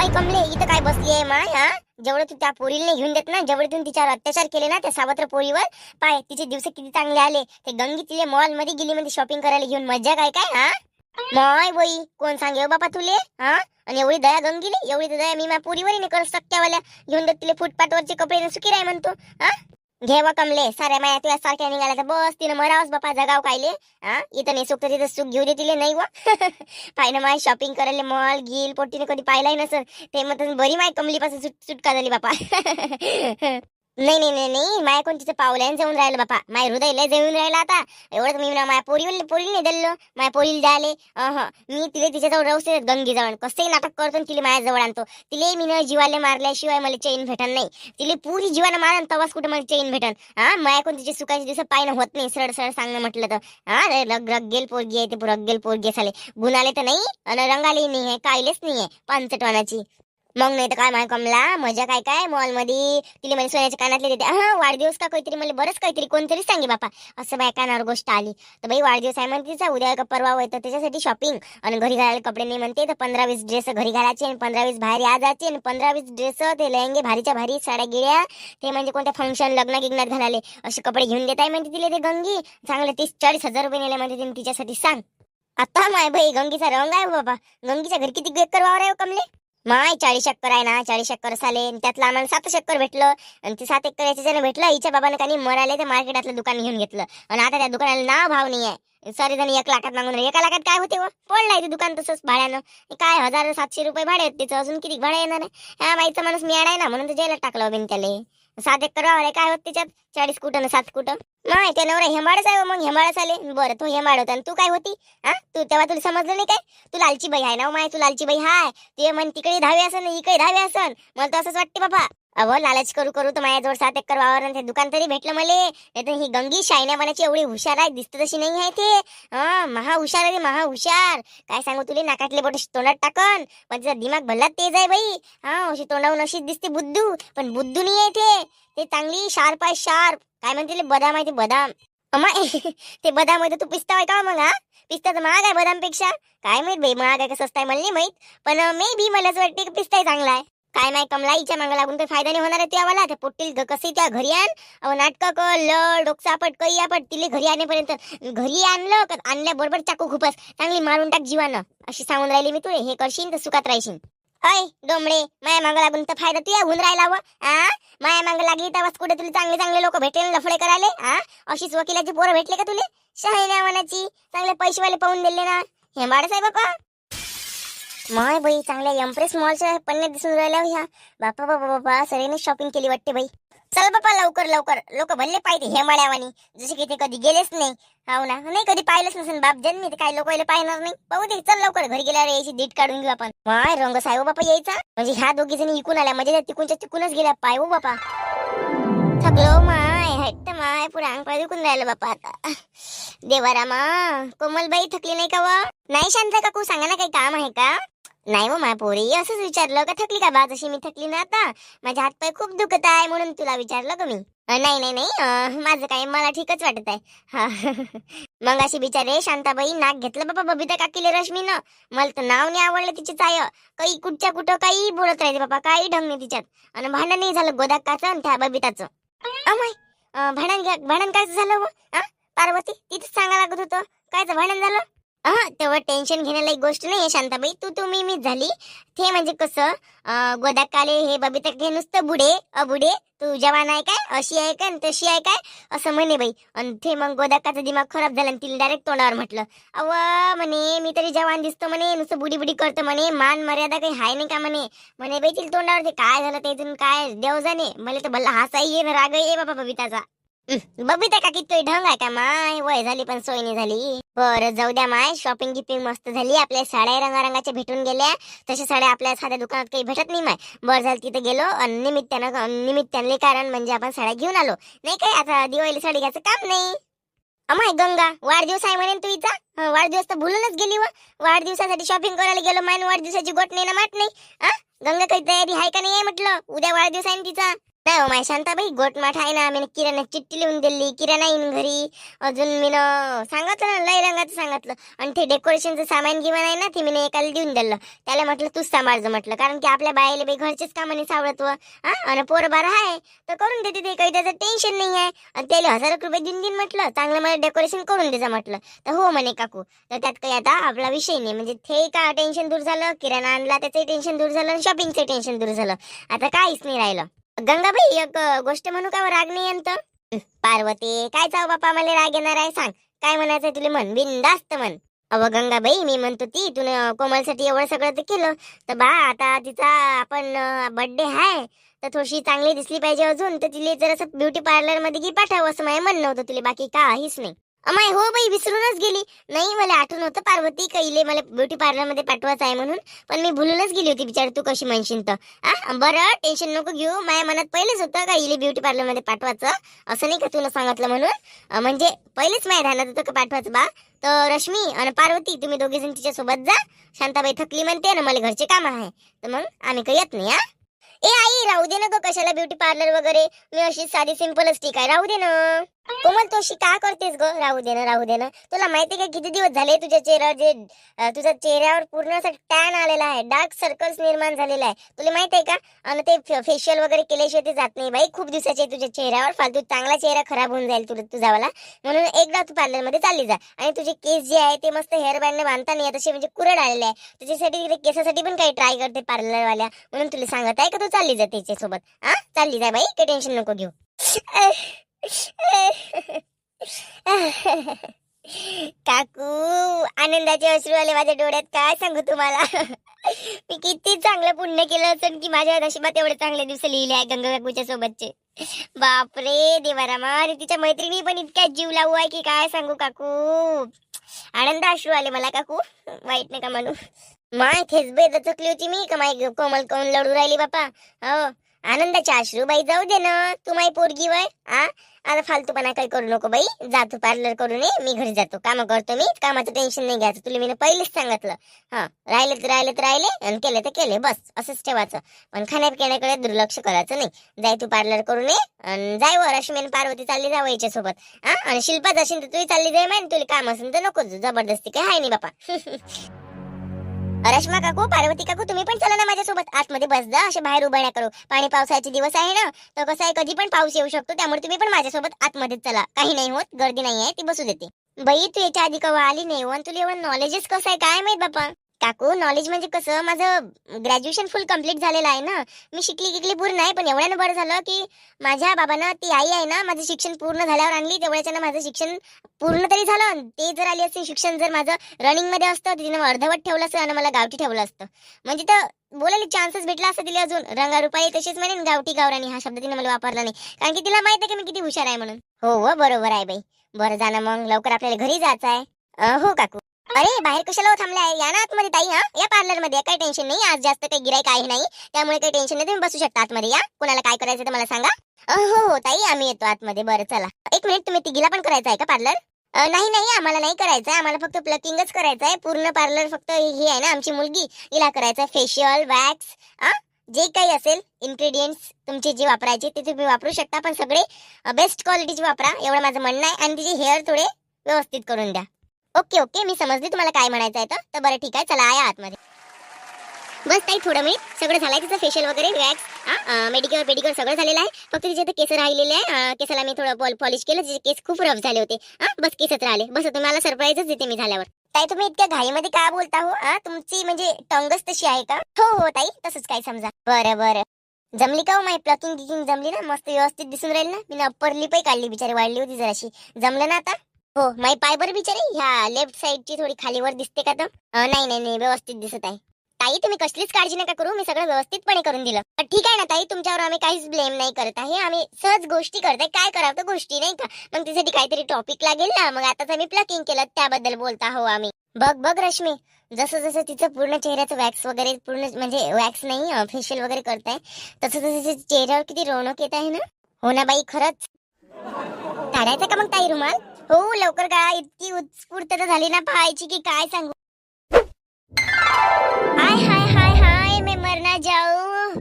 बाई कमले इथं काय बसली आहे माय हा? जेवढं तू त्या पोरीला घेऊन देत ना जेवढे तुम्ही तिच्यावर अत्याचार केले ना त्या सावत्र पोरीवर पाय तिचे दिवस किती चांगले आले. ते गंगी तिले मॉलमध्ये गेली म्हणजे शॉपिंग करायला घेऊन. मज्जा काय काय हा? माय बाई कोण सांगे बापा तुले हा? आणि एवढी दया गंगीले एवढी दया मी माझ्या पोरीवर नाही करत सक्त्यावाल्या घेऊन देत तिले फुटपाथवरचे कपडे सुखी राय म्हणतो हा? घे व कमले साऱ्या माया तुझ्या सारख्या निघाल्या तर बस तिनं मरावस बापा जगाव कायले. हा इथं नाही सुख तिथं सुख घेऊ दे तिले नाही व. पाहिलं ना माय शॉपिंग करायला मॉल गिल पोटीने कधी पाहिलाही नसं ते मग बरी माय कमलीपासून सुट सुटका झाली बापा. नाही नाही नाही नाही. माय कोण तिचं पावल्यान जाऊन राहिलं बापा. माय हृदय लय जाऊन राहिलं आता. एवढं मी ना माया पोरी पोरीला नाही दिलं माया पोरीला द्याले अह. मी तिले तिच्याजवळ राहू गंगी जवळ कसंही नाटक करतो आणि तिला माझ्याजवळ आणतो. तिले मी न जीवाले मारल्याशिवाय मला चैन भेटन नाही. तिले पुरी जीवानं मारन तवाच कुठं मला चैन भेटन. हा? माया कोण तिचे सुखाचे दिवस पायनं होत नाही. सरळ सरळ सांगणं म्हटलं तर. हा? रग रग्गेल पोरगी आहे ते. रग्गेल पोरगी साले गुणाले तर नाही. आणि रंगाले नाही आहे. कायलेच नाही आहे. पंचटवानाची मग नाही तर काय माय कमला मजा काय काय? मॉलमध्ये तिला म्हणजे सोन्याच्या कानातले देते. हा वाढदिवस का काहीतरी मला बरंच काहीतरी कोणतरी सांगे बापा. असं बाय कानावर गोष्ट आली. तर बाई वाढदिवस आहे म्हणते तिचा उद्या का परवा होय तर त्याच्यासाठी शॉपिंग आणि घरी घालायला कपडे नाही म्हणते तर पंधरा वीस ड्रेस घरी घालायचे आणि पंधरा वीस बाहेर या जायचे आणि पंधरा वीस ड्रेस ते लहंगे भारीच्या भारी साड्या गिळ्या ते म्हणजे कोणत्या फंक्शन लग्न गिग्नात घालाले असे कपडे घेऊन देत आहे म्हणते तिला ते गंगी. चांगले तीस चाळीस हजार रुपये नेले म्हणते तिने तिच्यासाठी. सांग. आता माय भाई गंगीचा रंग आहे हो बाबा. गंगीच्या घरी किती बेकर वावर आहे हो कमले? माय चाळीस चक्कर आहे ना चाळीस चक्कर साले. त्यातलं आम्हाला सात चक्कर भेटलं. आणि ते सात एकर याच्या जण भेटलं हिच्या बाबाने काही मराले ते मार्केटातलं दुकान घेऊन घेतलं. आणि आता त्या दुकानाला नाव भाव नाही आहे सारे जण एक लाखात मागून राहिले. एका लाखात काय होते व? पडलाय ते दुकान तसंच भाड्यानं. काय हजार सातशे रुपये भाडे आहेत त्याचं. अजून किती भाडं येणार आहे? हा माईचा माणूस मी आहे ना म्हणून तर जेला टाकलं बिन त्याला. सात एकर वावर आहे. काय होत त्याच्यात? चाळीस कुठं ना सात कुठं नाही ते नवरा हेमाडच आहे हो मग. हेमाडच आले. बरं तू हेमाड होता तू काय होती? हा तू तेव्हा तुला समजलं नाही काय? तू लालची बाई आहे ना हो माय? तू लालची बाई हाय. ते म्हण तिकडे धावे असन इकडे धावे असन. मला तर असंच वाटते बाबा. अहो लालच करू करू तर माझ्याजवळ सात एकर वावर ते दुकान तरी भेटलं मले. नाही तर ही गंगी शायन्या एवढी हुशार आहे दिसत तशी नाही आहे ते. हा महा हुशार आहे महा हुशार. काय सांगू तुले नाकातले बोट तोंडात टाकन. पण तिचा दिमाग भल्ला तेज आहे बाई. हा अशी तोंडावून अशीच दिसते बुद्धू. पण बुद्धू नाही आहे ते. ते चांगली शार्प आहे शार्प. काय म्हणते बदाम आहे ते बदाम. अमाय ते बदाम आहे तू पिस्ता आहे का हो मग हा? पिस्ता तर महाग आहे बदामपेक्षा. काय माहीत बाई महाग आहे का स्वस्त आहे मला नाही माहीत. पण मे बी मला असं वाटते की पिस्ता चांगला आहे. काय नाही कमलाईच्या मागं लागून काही फायदा नाही होणार आहे त्यावाला त्या पोट्टील ग- कसे त्या घरी आण. अहो नाटक कर लढ डोकसापट कई आपट तिले घरी आणेपर्यंत. घरी आणलं का आणल्याबरोबर चाकू खूपच चांगली मारून टाक जीवानं. अशी सांगून राहिली मी तुले. हे करशील तर सुखात राहशील अय डोमडे माया मागं लागून तर फायदा तुया होऊन राहिला व. आ? माया मागं लागली तेव्हाच कुठे तुला चांगले चांगले लोक भेटेल लफडे करायले? आ? अशीच वकिलाची पोरं भेटले का तुले? शहाण्या मनाची चांगले पैसेवाले पाहून दिले ना. हे माडच आहे का? माय बाई चांगल्या एम्प्रेस मॉलच्या पन्ने दिसून राहिल्या हो ह्या. बापा बापा बापा सगळ्यांनी शॉपिंग केली वाटते बाई. चल बापा लवकर लवकर. लोक भल्ले पाहिजे हे मळ्यावानी. जसे की ते कधी गेलेच नाही. हो ना? नाही कधी पाहिलंच नसेल बाप जन्मी ते काय लोक पाहणार नाही. पाहू दे चल लवकर. घरी गेल्यावर यायची दीट काढून घेऊ आपण. माय रंग साहेब हो बापा यायचा. म्हणजे ह्या दोघी जणी इकून आल्या. म्हणजे त्या तिकूनच्या तिकूनच गेल्या. पाय हो बापा. थकलो हो माय. हट्ट माय अंग पाय दुखून राहिलं बापा आता. देवारामा कोमलबाई थकली नाही का व? नाही शांत काकू सांगा ना काही काम आहे का? नाही हो माय पोरी असंच विचारलं का थकली का बा? जशी मी थकली ना आता माझे हात पाय खूप दुखत आहे म्हणून तुला विचारलं का मी? अं, नाही नाही नाही अं, माझं काय मला ठीकच वाटत आहे. हा. मग अशी बिचारे शांताबाई नाक घेतलं बाबा बबिता काकीले रश्मीनं. मला तर नाव नाही आवडलं तिची चाय. काही कुठच्या कुठं काही बोलत राहते बाबा काही ढंग नाही तिच्यात. आणि भांडण नाही झालं गोदाकाचं आणि त्या बबिताचं. अमाय भांडण घ्या- भांडण काय झालं हो? पार्वती तिथेच सांगा लागत होतं. कायचं भांडण झालं? हा तेव्हा टेन्शन घेण्याला एक गोष्ट नाही शांताबाई. तू तू मी मीच झाली. ते म्हणजे कसं अं, गोदाकाले हे बबिता हे नुसतं बुडे अबुडे. तू जवान आहे काय? अशी आहे काय आणि तशी आहे काय? असं म्हणे बाई. आणि ते मग गोदाकाचा दिमाग खराब झाला आणि तिला डायरेक्ट तोंडावर म्हटलं अव म्हणे मी तरी जवान दिसतो म्हणे नुसतं बुडी बुडी करतो म्हणे मान मर्यादा काही हाय नाही का म्हणे. म्हणे बाई तिला तोंडावर ते काय झालं ते इथून काय देव जाणे मला तर भल्ला हासाही ये राग ये बाबा बबिताचा. बबिता काकी किती ढंग आहे का माय? वय झाली पण सोय नाही झाली. बरं जाऊ द्या माय. शॉपिंग गिपिंग मस्त झाली. आपल्या साड्या रंगारंगाच्या भेटून गेल्या. तशा साड्या आपल्या साध्या दुकानात काही भेटत नाही माय. बरं झालं तिथे गेलो. आणि निमित्तानं निमित्ताने कारण म्हणजे आपण साड्या घेऊन आलो. नाही काय आता दिवाळी साडी घ्यायचं काम नाही. अमाय गंगा वाढदिवस आहे म्हणेन तू हिचा वाढदिवस तर भुलूनच गेली व. वाढदिवसासाठी शॉपिंग करायला गेलो मान वाढदिवसाची गोट नाही ना माट नाही. आ गंगा काही तयारी आहे का नाही म्हटलं. उद्या वाढदिवस आहे तिचा. नाही हो माय शांताबाई गोटमाठ आहे ना मी किराणा चिठ्ठी लिहून दिली किराणा येईन घरी. अजून मी सांगितलं ना लय रंगाचं सांगितलं. आणि ते डेकोरेशनचं सामान गिमान आहे ना ते मी एकाला देऊन दिलं. त्याला म्हटलं तूच सांभाळचं म्हटलं. कारण की आपल्या बायाला बाई घरचेच कामाने नाही सावळत व हा आणि पोरं बार आहे तर करून देते ते काही त्याचं टेन्शन नाही आहे. आणि त्याला हजार रुपये देऊन देईन म्हटलं चांगलं मला डेकोरेशन करून द्यायचं म्हटलं. तर हो म्हणे काकू तर त्यात काही आता आपला विषय नाही. म्हणजे ते का टेन्शन दूर झालं किराणा आणला त्याचंही टेन्शन दूर झालं आणि शॉपिंगचं टेन्शन दूर झालं. आता काहीच नाही राहिलं. गंगाबाई एक गोष्ट म्हणू का राग नाही येत पार्वती काय चाव बापा मला राग येणार आहे सांग. काय म्हणायचं तुला म्हण? बिनदास्त म्हण. अव गंगाबाई मी म्हणतो ती तुला कोमलसाठी एवढं सगळं ते केलं. तर बा आता तिचा आपण बर्थडे आहे तर थोडीशी चांगली दिसली पाहिजे अजून. तर तिला जरासं ब्युटी पार्लरमध्ये घे पाठावं असं माझं म्हणणं होतं तुला. बाकी काहीच नाही. अमाय हो बाई विसरूनच गेली. नाही मला आठवण होतं पार्वती कैले मला ब्युटी पार्लरमध्ये पाठवायचं आहे म्हणून पण मी भुलूनच गेली होती बिचार तू कशी म्हणशील तर. आ, बरं टेन्शन नको घेऊ. माझ्या मनात पहिलेच होतं का इले ब्युटी पार्लरमध्ये पाठवायचं? असं नाही का तुला सांगितलं म्हणून? म्हणजे पहिलेच माझ्या ध्यानात होतं का पाठवायचं बा? तर रश्मी आणि पार्वती तुम्ही दोघे जण तिच्यासोबत जा. शांताबाई थकली म्हणते ना मला घरचे काम आहे. तर मग आम्ही काही येत नाही हा ए आई राहू दे ना ग कशाला ब्युटी पार्लर वगैरे. मी अशी साधी सिम्पलच ठीक आहे राहू दे ना. कोमल तोशी का करतेस ग? राहू दे ना राहू दे ना. तुला माहिती का किती दिवस झाले तुझ्या चेहऱ्यावर जे तुझ्या चेहऱ्यावर पूर्ण असं टॅन आलेला आहे. डार्क सर्कल्स निर्माण झालेला आहे. तुला माहीत आहे का? आणि ते फेशियल वगैरे केल्याशिवाय ते जात नाही बाई. खूप दिवसाचे तुझ्या चेहऱ्यावर फालतू चांगला चेहरा खराब होऊन जाईल तुला तुझावाला म्हणून एकदा तू पार्लरमध्ये चालली जा. आणि तुझे केस जे आहे ते मस्त हेअर बँडने बांधता नाही तसे म्हणजे कुरड आलेले आहे. तुझ्यासाठी केसासाठी पण काही ट्राय करते पार्लरवाल्या म्हणून तुला सांगत आहे का तू चालली जा त्याच्यासोबत? हा चालली जा बाई काही टेन्शन नको घेऊ. काकू आनंदाचे अश्रू आले माझ्या डोळ्यात. काय सांगू तुम्हाला? मी किती चांगलं पुण्य केलं असेल की माझ्या नशिबात एवढे चांगले दिवस लिहिले आहे गंगा काकूच्या सोबतचे. बापरे देवारामा आणि तिच्या मैत्रिणी पण इतक्या जीव लावू आहे की काय सांगू काकू? आनंद अश्रू आले मला काकू. वाईट नका म्हणू. माय खेसबे दचकली होती मी का माय कोमल कोण लढू राहिली बापा? हो. आनंदाचे अश्रू बाई जाऊ दे ना तू माई पोरगी वय आ? आता फालतूपणा काही करू नको बाई. जातो पार्लर करून ये मी घरी जातो. काम करतो मी कामाचं टेन्शन नाही घ्यायचं. तुला मी पहिलेच सांगितलं. हा राहिले तर राहिले तर राहिले आणि केले तर केले बस असंच ठेवायचं. पण खाण्यापिण्याकडे दुर्लक्ष करायचं नाही. जाय तू पार्लर करून ये आणि जाय वर रश्मी आणि पार्वती चालली जावं याच्यासोबत. हा आणि शिल्पात असेल तर तुही चालली जाय माहिती तुला काम असेल तर नको जबरदस्ती काय आहे नाही बापा. रश्मा काकू पार्वती काकू तुम्ही पण चला ना माझ्यासोबत. आतमध्ये बस जा असे बाहेर उभं नका करू. पाणी पावसाचे दिवस आहे ना तर कसं आहे कधी पण पाऊस येऊ शकतो त्यामुळे तुम्ही पण माझ्यासोबत आतमध्ये चला. काही नाही होत गर्दी नाही आहे ती बसू देते. बाई तू याच्या आधी कवा आली नाही हो तुला एवढं नॉलेजच कसं आहे काय माहीत बापा काकू नॉलेज म्हणजे कसं? माझं ग्रॅज्युएशन फुल कंप्लीट झालेलं आहे ना. मी शिकली गिकली पूर्ण आहे पण एवढ्यानं बरं झालं की माझ्या बाबानं ती आई आहे ना माझं शिक्षण पूर्ण झाल्यावर आणली. तेवढ्याच्यानं माझं शिक्षण पूर्ण तरी झालं आणि ते जर आली असते शिक्षण जर माझं रनिंगमध्ये असतं तर तिनं अर्धवट ठेवलं असतं आणि मला गावठी ठेवलं असतं. म्हणजे तर बोलायला चान्सेस भेटला असता तिला अजून. रंगारुपाई तशीच म्हणेन गावठी गावरानी हा शब्द तिने मला वापरला नाही. कारण की तिला माहिती आहे की मी किती हुशार आहे म्हणून. हो हो बरोबर आहे बाई. बरं जाणं मग. लवकर आपल्याला घरी जायचं आहे. हो काकू. अरे बाहेर कशाला हो थांबलाय? या ना आतमध्ये ताई हा? या पार्लरमध्ये काही टेन्शन नाही. आज जास्त काही गिराईक आहे नाही. त्यामुळे काही टेन्शन नाही. तुम्ही बसू शकता आतमध्ये या. कुणाला काय करायचं ते मला सांगा. हो हो ताई आम्ही येतो आतमध्ये. बरं चला. एक मिनिट तुम्ही तिघीला पण करायचं आहे का पार्लर नाही नाही आम्हाला नाही करायचं आहे आम्हाला फक्त प्लकिंगच करायचं आहे पूर्ण पार्लर फक्त ही आहे ना आमची मुलगी. हिला करायचं आहे फेशियल वॅक्स जे काही असेल इन्ग्रेडियंट्स तुमचे जे वापरायचे ते तुम्ही वापरू शकता. पण सगळे बेस्ट क्वालिटीचे वापरा. एवढं माझं म्हणणं आहे. आणि तिचे हेअर थोडे व्यवस्थित करून द्या. ओके ओके मी समजली तुम्हाला काय म्हणायचं आहे तर. बरं ठीक आहे चला आया आतमध्ये. बस ताई थोडं मी सगळं झालंय तिचं फेशियल वगैरे वॅक्स मेडिक्युअर पेडिक्युअर सगळं झालेलं आहे. फक्त तिचे ते केस राहिलेले आहे. केसाला मी थोडं पॉलिश केलं. तिचे केस खूप रफ झाले होते. हा बस केसच राहिले. बस तुम्हाला सरप्राईजच देते मी झाल्यावर. ताई तुम्ही इतक्या घाईमध्ये काय बोलता हो? हा तुमची म्हणजे टंगच तशी आहे का? हो हो ताई तसंच काय समजा. बरं बरं. जमली का हो माही प्लकिंग गिकिंग जमली ना? मस्त व्यवस्थित दिसून राहील ना? मी अप्पर लिपही काढली बिचारी वाढली होती जराशी. जमलं ना आता? हो माई पाय बरं बिचारे. ह्या लेफ्ट साईडची थोडी खालीवर दिसते का तर? नाही नाही नाही व्यवस्थित दिसत आहे. ताई तुम्ही कसलीच काळजी नका करू. मी सगळं व्यवस्थितपणे करून दिलं. ठीक आहे ना ताई तुमच्यावर आम्ही काहीच ब्लेम नाही करत आहे. आम्ही सहज गोष्टी करताय काय करावं तर गोष्टी नाही का? मग त्यासाठी काहीतरी टॉपिक लागेल ना. मग आताच आम्ही प्लकिंग केलं. त्याबद्दल बोलता आहो आम्ही. बघ बघ रश्मी. जसं जसं तिचं पूर्ण चेहऱ्याचं वॅक्स वगैरे पूर्ण म्हणजे वॅक्स नाही फेशियल वगैरे करताय तसं तसं तिच्या चेहऱ्यावर किती रौनक येत आहे ना? हो ना बाई खरंच. काढायचं का मग ताई रुमाल? हो लवकर काय इतकी उत्स्फूर्तता झाली ना पाहायची की काय सांगू. हाय हाय हाय हाय मैं मरना जाऊ.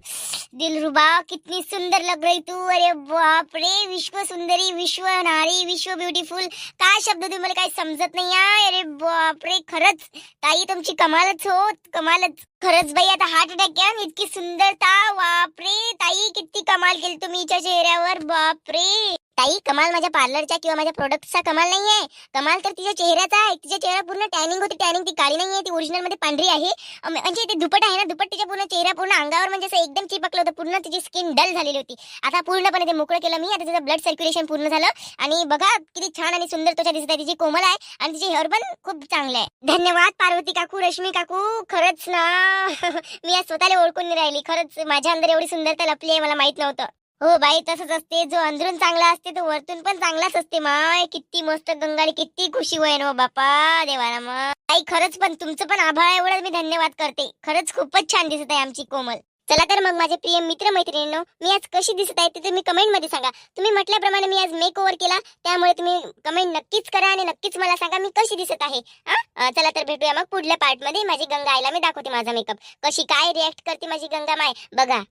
दिलरुबा कितनी सुंदर लग रही तू. अरे बाप रे विश्व सुंदरी विश्व नारी विश्व ब्युटीफुल काय शब्द तुम्ही मला काही समजत नाही आहे अरे बाप रे खरंच. ताई तुमची कमालच हो कमालच. खरंच बाई आता हार्ट अटॅक घ्या इतकी सुंदरता. बापरे ताई किती कमाल केली तुम्ही हिच्या चेहऱ्यावर. बापरे. ताई कमाल माझ्या पार्लरचा किंवा माझ्या प्रोडक्टचा कमाल नाही आहे कमाल तर तिच्या चेहऱ्याचा आहे. तिच्या चेहरा पूर्ण टॅनिंग होती टॅनिंग ती काळी नाही आहे ती ओरिजिनलमध्ये पांढरी आहे. म्हणजे ते दुपट आहे ना दुपट तिच्या पूर्ण चेहरा पूर्ण अंगावर म्हणजे असं एकदम चिपकलं होतं. पूर्ण तिची स्किन डल झालेली होती. आता पूर्णपणे ते मोकळं केलं मी. आता तिचं ब्लड सर्क्युलेशन पूर्ण झालं. आणि बघा किती छान आणि सुंदर त्वचा दिसत आहे. तिची कोमल आहे आणि तिचे हेअर पण खूप चांगलं आहे. धन्यवाद पार्वती काकू रश्मी काकू. खरंच ना. मी आज स्वतःला ओळखून राहिली. खरंच माझ्या अंदर एवढी सुंदरता लपली आहे मला माहीत नव्हतं. हो बाई तसंच असते. जो अंदरून चांगला असते तो वरतून पण चांगलाच असते. माय किती मस्त गंगाली किती खुशी होईन हो बापा देवाना मग. आई खरंच पण तुमचं पण आभाळ एवढं मी धन्यवाद करते. खरंच खूपच छान दिसत आहे आमची कोमल. चला तर मग माझे प्रिय मित्र मैत्रिणींनो मी आज कशी दिसत आहे ते तुम्ही कमेंटमध्ये सांगा. तुम्ही म्हटल्याप्रमाणे मी आज मेक ओव्हर केला त्यामुळे तुम्ही कमेंट नक्कीच करा आणि नक्कीच मला सांगा मी कशी दिसत आहे. हा? चला तर भेटूया मग पुढल्या पार्टमध्ये. माझी गंगा आईला मी दाखवते माझा मेकअप कशी काय रिॲक्ट करते माझी गंगा माय? बघा.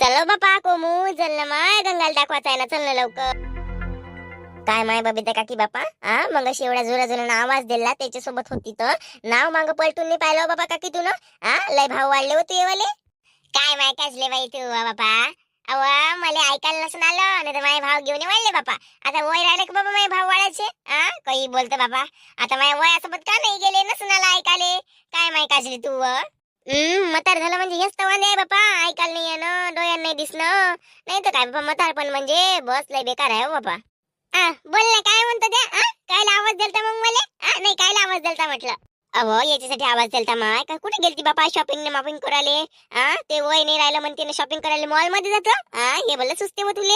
चलो बापा कोमू चल ना माय गंगाला दाखवायचा आहे ना चल ना लवकर. काय माय बबिता काकी बापा? हा मग अशी एवढ्या जोरा जोरानं आवाज दिला त्याच्यासोबत होती तर. नाव माग पलटून नाही पाहिलं हो बाबा काकी तू ना हा लय भाव वाढले होते येवाले काय माय काजले बाई तू बापा? अव मला ऐकायला नसून आलं नाही तर माझे भाव घेऊन वाढले बापा. आता वय राहिले का बाबा माझे भाव वाढायचे? हा काही बोलतो बाबा आता माझ्या वयासोबत का नाही गेले? नसून आला ऐकाले काय माय काजली तू व? हम्म म्हातार झालं म्हणजे हेच तवा आहे बापा. ऐकायला नाही येणं डोळ्यात नाही दिसणं. नाही तर काय बापा म्हातार पण म्हणजे बस लय बेकार आहे हो बापा. आ, बोल ना काय म्हणतो त्या? आ? कायला आवाज दिलता मग मला? आ, नाही कायला आवाज दिलता म्हटलं? अहो याच्यासाठी आवाज दिलता माय. का कुठे गेलती बापा शॉपिंग ने मापिंग करायले? आ ते वय नाही राहिलं म्हणते ना शॉपिंग करायला मॉलमध्ये जातो? आ हे बोल सुचते हो तुले.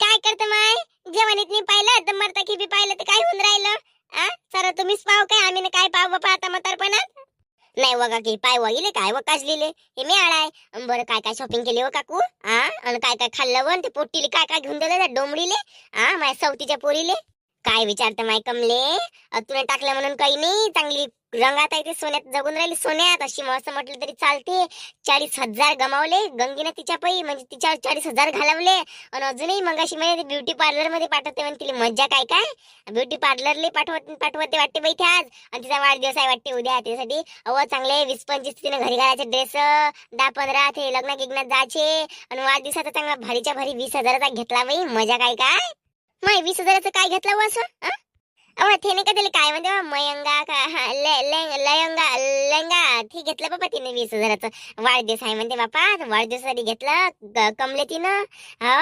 काय करतो माय? जेवणीत नाही पाहिलं तर मरता की बी पाहिलं तर काय होऊन राहिलं? आ सर तुम्हीच पाव काय आम्ही न काय पाव बापा आता म्हातारपणात नाही वगा की पाय वगिले काय व काजलेले हे मी आळाय बरं काय काय शॉपिंग केली व काकू? आ? आणि काय काय खाल्लं वन ते पोट्टीले काय काय घेऊन दिलं डोंबडीले? आ? माझ्या सवतीच्या पोरीले? काय विचारतं माय कमले? तुला टाकलं म्हणून काही नाही चांगली रंगात आहे ते सोन्यात जगून राहिली सोन्यात. अशी मस्त असं म्हटलं तरी चालते. चाळीस हजार गमावले. गंगीनं तिच्या पै म्हणजे तिच्या चाळीस हजार घालवले. आणि अजूनही मग अशी म्हणजे ब्युटी पार्लरमध्ये पाठवते म्हणजे तिला. मज्जा काय काय? ब्युटी पार्लरले पाठवत पाठवते वाटते बैठे आज. आणि तिचा वाढदिवस आहे वाटते उद्या. त्यासाठी अव चांगले वीस पंचवीस तिने घरी घालायचे ड्रेस दहा पंधरा ते लग्न गिग्नात जायचे. आणि वाढदिवसाचा चांगला भारीच्या भारी वीस हजाराचा घेतला बाई. मजा काय काय? माय वीस हजाराचं काय घेतलं हो असं? अं? का त्याला काय म्हणते मयंगा का हा, लयंगा लेंगा ते घेतलं बाबा तिने वीस हजाराचं. वाढदिवस आहे म्हणते बापा वाढदिवसाठी वाढदिवसासाठी घेतलं कमले तिनं. हा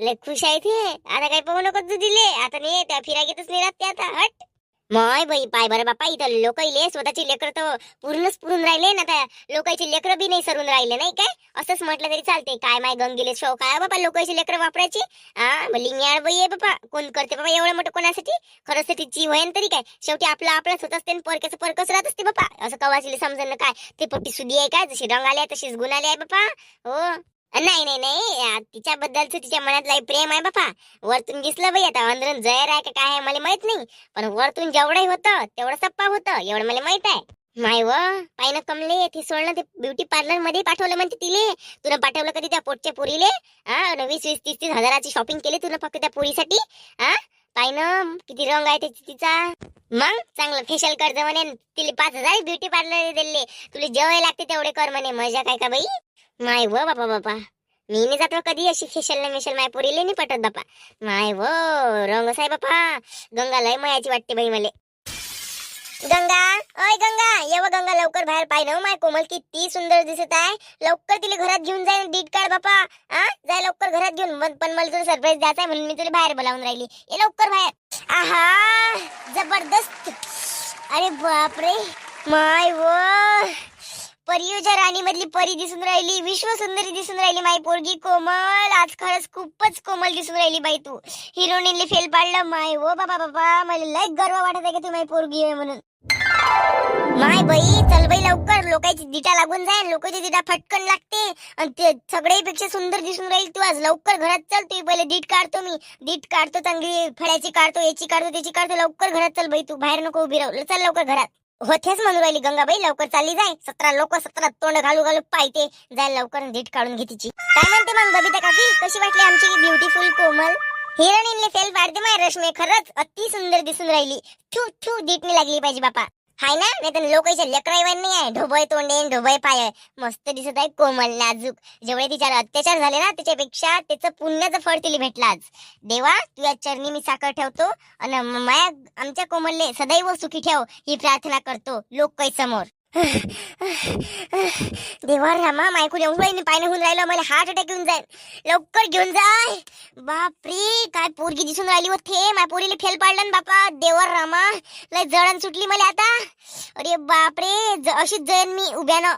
लय खुश आहे ते. आता काही पाहू नको तू दिले आता नाही त्या फिरा घेतच नाही राहत ते आता. हट. मय बाई पाय बरं बापा इथं लोक इले स्वतःची लेकर तर पूर्णच पुरून राहिले ना त्या. लोकांची लेकर बी नाही सरून राहिले नाही काय? असंच म्हटलं तरी चालते काय माय गंगीले शौक आहे हो बापा लोकांची लेकर वापरायची? हा लिंगाळ बाई आहे बापा कोण करते बाबा एवढं मोठं कोणासाठी? खरंच ती तिची वयन तरी काय? शेवटी आपलं आपलंच होत असते परकेचं परकच राहत असते बापा. असं कवाशीला समजणं काय? ते पट्टी सुदी आहे काय जशी रंग आहे तशीच गुणाली आहे बापा. हो. नाही नाही नाही. तिच्याबद्दलच तिच्या मनातला प्रेम आहे बापा. वरतून दिसलं बाई आता अंदरून जयर आहे का काय आहे मला माहीत नाही. पण वरतून जेवढंही होतं तेवढं सप्पा होतं एवढं मला माहीत आहे. माय व पायनं कमले ते सोडलं ते ब्युटी पार्लरमध्ये पाठवलं म्हणते तिले. तुला पाठवलं कधी त्या पोटच्या पोरीले? हा वीस वीस तीस तीस हजाराची शॉपिंग केली तुला फक्त त्या पोरीसाठी? हा पायनं किती रंग आहे त्याची तिचा? मग चांगलं फेशियल कर्ज म्हणे तिला पाच हजार ब्युटी पार्लर दिले तुला जेवाय लागते तेवढे कर म्हणे. मजा काय का बाई? माय व बापा बापा. मी नाही जातो हो कधी अशी फेशियल ना मिशल माय पोरीले नाही पटत बापा. माय व रंग साहेब बापा. गंगा लय मयाची वाटते बाई मले. गंगा ओय गंगा येव व गंगा लवकर बाहेर पाय ना हो माय कोमल किती सुंदर दिसत आहे. लवकर तिला घरात घेऊन जाय डीट काढ बापा. आ? जाय लवकर घरात घेऊन. पण मला तुला सरप्राईज द्यायचा आहे म्हणून मी तुला बाहेर बोलावून राहिली. ये लवकर बाहेर. आहा जबरदस्त. अरे बापरे. माय व. परियोजा राणी मधली परी दिसून राहिली विश्व सुंदरी दिसून राहिली माई पोरगी. कोमल आज खरंच खूपच कोमल दिसून राहिली बाई तू. हिरोईनले फेल पाडलं माय हो बाबा बाबा मला लय गर्व वाटत आहे की तू माई पोरगी आहे म्हणून. माय बाई चल बाई लवकर लोकांची दिटा लागून जाय लोकांची दिटा फटकन लागते. आणि ते सगळ्यापेक्षा सुंदर दिसून राहील तू आज. लवकर घरात चल तू पहिले दीट काढतो मी. दीट काढतो चांगली फळ्याची काढतो याची काढतो त्याची काढतो लवकर घरात चल बाई तू. बाहेर नको उभी राहू. चल लवकर घरात. होतेच म्हणून राहिली गंगाबाई लवकर चालली जाय. सतरा लोक सतरा तोंड घालू घालू पाहिते जाय लवकर धीट काढून घे तिची. काय म्हणते मग बबिता काकी? कशी वाटली आमची ब्युटीफुल कोमल? हिरणीने फेल पाडते माय रश्मी खरंच अति सुंदर दिसून राहिली. थू थू दीटने लागली पाहिजे बापा. हाय ना? नाही तर लोकांच्या लेकराईवर नाही आहे ढोबय तोंडे ढोबय पाय. मस्त दिसत आहे कोमल नाजूक. जेवढे तिच्यावर अत्याचार झाले ना त्याच्यापेक्षा त्याचं पुण्याचं फळ तिला भेटलं आज. देवा तुझ्या चरणी मी साखर ठेवतो आणि माया आमच्या कोमलने सदैव सुखी ठेव ही प्रार्थना करतो लोक समोर. देवा रामा मायकून येऊन राहील पाय होऊन राहिलं मला हार्ट अटॅक येऊन जाईल लवकर घेऊन जाय. बापरे काय पोरगी दिसून राहिली होते माय पोरीला फेल पाडलं ना बापा. देवर रामा लय जळण सुटली मला आता. अरे बापरे अशीच जळण मी उभ्यानं.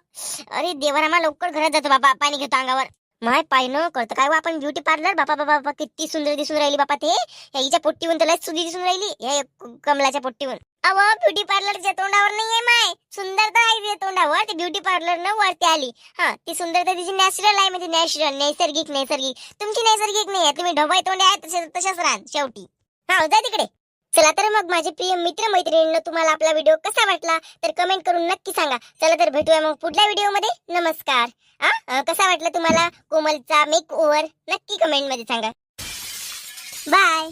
अरे देवा रामा लवकर घरात जातो बाबा पाणी घेतो अंगावर. माय पायनं करतं करतो काय हो, आपण ब्युटी पार्लर बापा बाबा बापा किती सुंदर दिसून राहिली बापा ते हिच्या पोट्टीहून लय सुधी दिसून राहिली. या कमलाच्या पोट्टीहून. अव ब्युटी पार्लरच्या तोंडावर नाहीये माय. सुंदरता आहे तिच्या तोंडावर. ती ब्युटी पार्लर न वरती आली. हा ती सुंदरता तिची नॅचरल आहे म्हणजे नॅचरल नैसर्गिक नैसर्गिक. तुमची नैसर्गिक नाही आहे. तुम्ही ढोबाई तोंडे आहे तसे तशाच राहा शेवटी. हा जा तिकडे. चला तर मग माझे प्रिय मित्र मैत्रिणींना तुम्हाला आपला व्हिडिओ कसा वाटला? तर कमेंट करून नक्की सांगा. चला तर भेटूया मग पुढल्या व्हिडिओमध्ये नमस्कार. हा कसा वाटला तुम्हाला कोमलचा मेक ओव्हर नक्की कमेंटमध्ये सांगा. बाय